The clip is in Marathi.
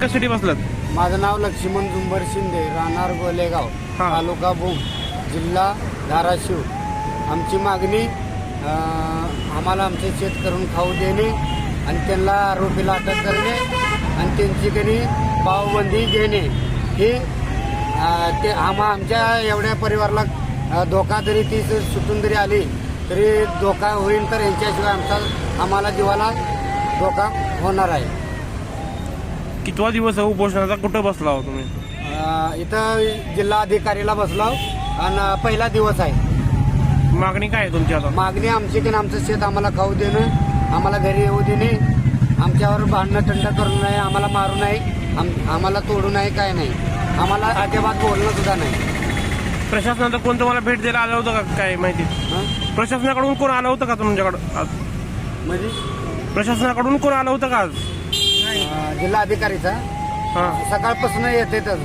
कशासाठी बसलात माझं नाव लक्ष्मण जुंबर शिंदे राहणार गोलेगाव हा. तालुका भूम जिल्हा धाराशिव. आमची मागणी अं, आम्हाला आमचे शेत करून खाऊ देणे आणि त्यांना आरोपीला अटक करणे आणि त्यांची कधी पावबंदी घेणे. हे अं, ते आम्हा आमच्या एवढ्या परिवाराला अं, धोका जरी ती सुटून जरी आली तरी धोका होईल तर यांच्याशिवाय आमचा आम्हाला जीवाला धोका होणार आहे. कितवा दिवस आहे उपोषणाचा? कुठं बसला हो तुम्ही? अ, इथं जिल्हा अधिकारीला बसलो आणि पहिला दिवस आहे. मागणी काय आहे तुमची आता? मागणी आमची की आमचं शेत आम्हाला खाऊ देणं आम्हाला घरी येऊ देणे आमच्यावर भांडणं टंड करू नये आम्हाला मारू नये आम- आम्हाला तोडू नये काय नाही. आम्हाला अजिबात बोलणं सुद्धा नाही. प्रशासनाचं कोण तुम्हाला भेट द्यायला आलं होतं का काय माहिती? हं? प्रशासनाकडून कोण आलं होतं का तुमच्याकडं आज? म्हणजे? प्रशासनाकडून कोण आलं होतं का आज? जिल्हा अधिकारीचा. हा. सकाळपासून येते तर.